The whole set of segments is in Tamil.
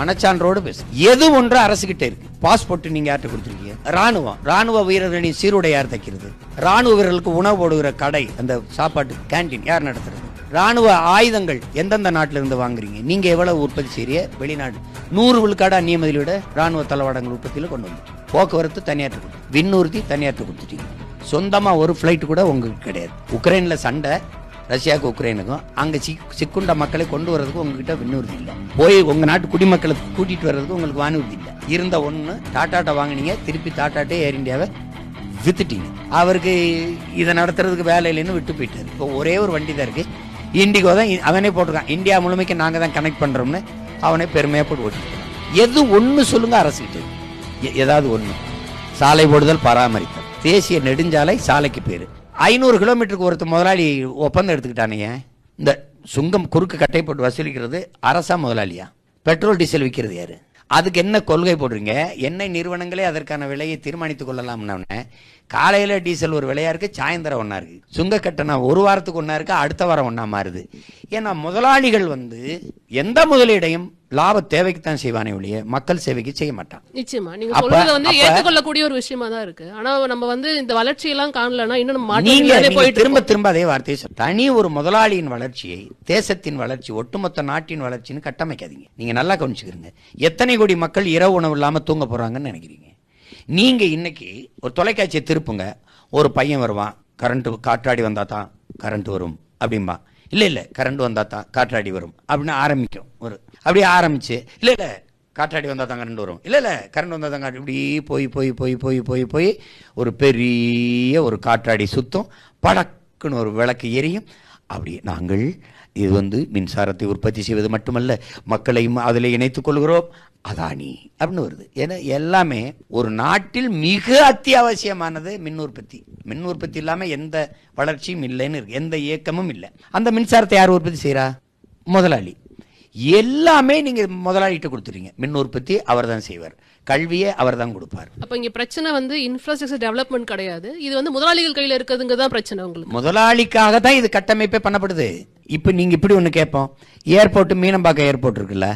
மனச்சான்றோடு பேசு. எது ஒன்று அரசு கிட்ட இருக்கு. பாஸ்போர்ட் நீங்க யார்கிட்ட கொடுத்துருக்கீங்க? ராணுவம் ராணுவ வீரர்களின் சீருடை யார் தைக்கிறது? ராணுவ வீரர்களுக்கு உணவு போடுகிற கடை அந்த சாப்பாட்டு கேண்டீன் யார் நடத்துறது? ராணுவ ஆயுதங்கள் எந்தெந்த நாட்டில இருந்து வாங்குறீங்க? நீங்க எவ்வளவு உற்பத்தி செய்ய வெளிநாடு. நூறு விழுக்காடு அந்நிய முதலீட ராணுவ தளவாடங்கள் உற்பத்தியில கொண்டு வந்து போக்குவரத்து தனியாற்று கொடுத்து விண்ணூர்த்தி தனியாற்று கொடுத்துட்டீங்க. சொந்தமா ஒரு ஃபிளைட் கூட உங்களுக்கு கிடையாது. உக்ரைன்ல சண்டை ரஷ்யாவுக்கு உக்ரைனுக்கும் அங்கே சிக் சிக்குண்ட மக்களை கொண்டு வரதுக்கு உங்ககிட்ட விண்ணுறுதி இல்லை. போய் உங்கள் நாட்டு குடிமக்களை கூட்டிகிட்டு வர்றதுக்கு உங்களுக்கு வானூர்தி இல்லை. இருந்த ஒன்று டாட்டாட்டை வாங்குனீங்க திருப்பி டாட்டாட்டே ஏர் இந்தியாவை வித்துட்டீங்க. அவருக்கு இதை நடத்துறதுக்கு வேலை இல்லைன்னு விட்டு போயிட்டாரு. இப்போ ஒரே ஒரு வண்டி தான் இருக்குது இண்டிகோ தான் அவனே போட்டிருக்கான். இந்தியா முழுமைக்கு நாங்கள் தான் கனெக்ட் பண்ணுறோம்னு அவனே பெருமையாக போட்டு ஓட்டிட்டு எது ஒன்று சொல்லுங்க அரசுகிட்ட. எ- ஏதாவது ஒன்று சாலை போடுதல் பராமரித்தல். தேசிய நெடுஞ்சாலை சாலைக்கு பேர். ஐநூறு கிலோமீட்டருக்கு ஒருத்தர் முதலாளி ஒப்பந்தம் எடுத்துக்கிட்டானுங்க. இந்த சுங்கம் குறுக்கு கட்டை போட்டு வசூலிக்கிறது அரசா முதலாளியா? பெட்ரோல் டீசல் விற்கிறது யாரு? அதுக்கு என்ன கொள்கை போடுறீங்க? எண்ணெய் நிறுவனங்களே அதற்கான விலையை தீர்மானித்துக் கொள்ளலாம்னு காலையில் டீசல் ஒரு விலையா இருக்கு சாயந்தரம் ஒன்றா இருக்கு. சுங்க கட்டணம் ஒரு வாரத்துக்கு ஒன்றா இருக்கு அடுத்த வாரம் ஒன்றா மாறுது. ஏன்னா முதலாளிகள் வந்து எந்த முதலீடையும் லாப தேவைக்கு தான் செய்வானே ஒழிய மக்கள் சேவைக்கு செய்ய மாட்டான். நிச்சயமா. நீங்க சொல்றது வந்து ஏற்றுக்கொள்ளக்கூடிய ஒரு விஷயமா தான் இருக்கு. ஆனா நம்ம வந்து இந்த வளர்ச்சி எல்லாம் காணலன்னா இன்னும் திரும்ப. திரும்ப அதே வார்த்தையை தனி ஒரு முதலாளியின் வளர்ச்சியை தேசத்தின் வளர்ச்சி ஒட்டுமொத்த நாட்டின் வளர்ச்சின்னு கட்டமைக்காதீங்க. நீங்க நல்லா கவனிச்சுக்கிறீங்க எத்தனை கோடி மக்கள் இரவு உணவு இல்லாம தூங்க போறாங்கன்னு நினைக்கிறீங்க? நீங்க இன்னைக்கு ஒரு தொலைக்காட்சியை திருப்புங்க. ஒரு பையன் வருவான். கரண்ட் காற்றாடி வந்தா தான் கரண்ட் வரும். அப்படிம்பா. இல்லை இல்லை கரண்ட் வந்தால் தான் காற்றாடி வரும். அப்படின்னு ஆரம்பிக்கும். ஒரு அப்படியே ஆரம்பிச்சு இல்லை இல்லை காற்றாடி வந்தால் தான் கரண்ட் வரும். இல்லை இல்லை கரண்ட் வந்தால் தான் காற்று இப்படி போய் போய் போய் போய் போய் போய் ஒரு பெரிய ஒரு காற்றாடி சுத்தம். படக்குன்னு ஒரு விளக்கு எரியும். அப்படி நாங்கள் இது வந்து மின்சாரத்தை உற்பத்தி செய்வது மட்டுமல்ல மக்களையும் அதில் இணைத்துக் கொள்கிறோம். அதானி அப்படின்னு வருது. ஏன்னா எல்லாமே ஒரு நாட்டில் மிக அத்தியாவசியமானது மின் உற்பத்தி. மின் உற்பத்தி இல்லாமல் எந்த வளர்ச்சியும் இல்லைன்னு இருக்கு. எந்த இயக்கமும் இல்லை. அந்த மின்சாரத்தை யார் உற்பத்தி செய்கிறா முதலாளி. எல்லாமே நீங்க முதலாளிகிட்ட கொடுத்துறீங்க மின் உற்பத்தி அவர் தான் செய்வார். கல்வியை அவர் தான் கொடுப்பார். அப்ப இங்க பிரச்சனை வந்து இன்ஃப்ராஸ்ட்ரக்சர் டெவலப்மெண்ட் கிடையாது. இது வந்து முதலாளிகள் கையில இருக்கிறதுங்க தான் பிரச்சனை உங்களுக்கு. முதலாளிக்காக தான் இது கட்டமைப்பே பண்ணப்படுது. இப்போ நீங்க இப்படி ஒன்று கேட்போம். ஏர்போர்ட் மீனம்பாக்கம் ஏர்போர்ட் இருக்குல்ல.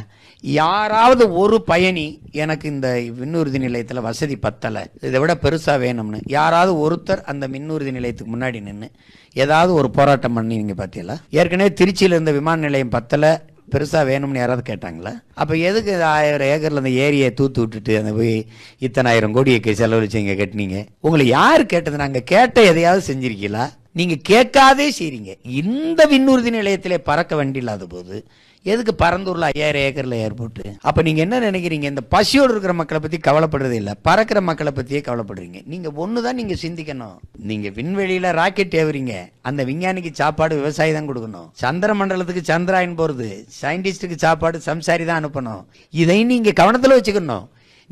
யாராவது ஒரு பயணி எனக்கு இந்த விண்ணூர்தி நிலையத்தில் வசதி பத்தலை. இதை விட பெருசாக வேணும்னு. யாராவது ஒருத்தர் அந்த மின்னூர்தி நிலையத்துக்கு முன்னாடி நின்று ஏதாவது ஒரு போராட்டம் பண்ணி நீங்கள் பார்த்தீங்களா ஏற்கனவே திருச்சியில் இருந்த விமான நிலையம் பத்தலை. பெருசாக வேணும்னு யாராவது கேட்டாங்களா? அப்போ எதுக்கு ஆயிரம் ஏக்கரில் அந்த ஏரியை தூத்து விட்டுட்டு அந்த போய் இத்தனாயிரம் கோடியை செலவழிச்சு இங்கே கட்டினீங்க? உங்களை யார் கேட்டது? நாங்கள் கேட்ட எதையாவது செஞ்சிருக்கீங்களா? நீங்கள் கேட்காதே செய்றீங்க. இந்த விண்ணுறுதி நிலையத்திலே பறக்க வண்டி இல்லாத போது எதுக்கு பரந்தூரில் ஐயாயிரம் ஏக்கரில் ஏர்போர்ட் அப்போ நீங்கள் என்ன நினைக்கிறீங்க? இந்த பசியோடு இருக்கிற மக்களை பற்றி கவலைப்படுறதே இல்லை. பறக்கிற மக்களை பற்றியே கவலைப்படுறீங்க. நீங்க தான் நீங்க சிந்திக்கணும். நீங்கள் விண்வெளியில் ராக்கெட் ஏவுறீங்க. அந்த விஞ்ஞானிக்கு சாப்பாடு விவசாயி தான் கொடுக்கணும். சந்திர மண்டலத்துக்கு சந்திராயன் போகிறது சயின்டிஸ்ட்டுக்கு சாப்பாடு சம்சாரி தான் அனுப்பணும். இதை நீங்கள் கவனத்தில் வச்சுக்கணும்.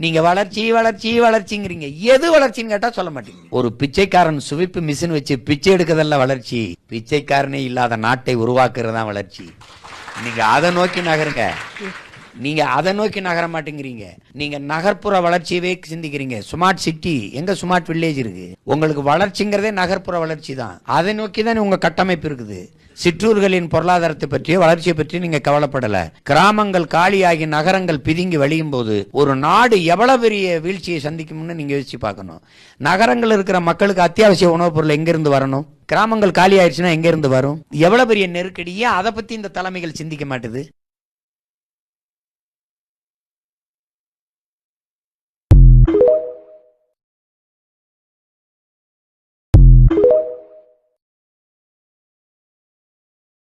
நீங்க வளர்ச்சி வளர்ச்சி வளர்ச்சிங்கிறீங்க. எது வளர்ச்சின்னு கேட்டா சொல்ல மாட்டீங்க. ஒரு பிச்சைக்காரன் சுவிப்பு மிஷின் வச்சு பிச்சை எடுக்கிறதெல்லாம் வளர்ச்சி. பிச்சைக்காரனே இல்லாத நாட்டை உருவாக்குறதா வளர்ச்சி. நீங்க அதை நோக்கி நகருங்க. நீங்க அதை நோக்கி நகர மாட்டேங்கிறீங்க. நீங்க நகர்ப்புற வளர்ச்சியவே சிந்திக்கிறீங்க. ஸ்மார்ட் சிட்டி எங்க ஸ்மார்ட் வில்லேஜ் இருக்கு? உங்களுக்கு வளர்ச்சிங்கிறதே நகர்ப்புற வளர்ச்சி தான். அதை நோக்கி தான் உங்க கட்டமைப்பு இருக்குது. சிற்றூர்களின் பொருளாதாரத்தை பற்றிய வளர்ச்சியை பற்றி நீங்க கவலைப்படல. கிராமங்கள் காலியாகி நகரங்கள் பிதுங்கி வழியும் போது ஒரு நாடு எவ்வளவு பெரிய வீழ்ச்சியை சந்திக்கும்னு நீங்க யோசிச்சு பார்க்கணும். நகரங்கள் இருக்கிற மக்களுக்கு அத்தியாவசிய உணவுப் பொருள் எங்கிருந்து வரணும்? கிராமங்கள் காலி ஆயிடுச்சுன்னா எங்க இருந்து வரும்? எவ்வளவு பெரிய நெருக்கடியே அதை பத்தி இந்த தலைமைகள் சிந்திக்க மாட்டுது.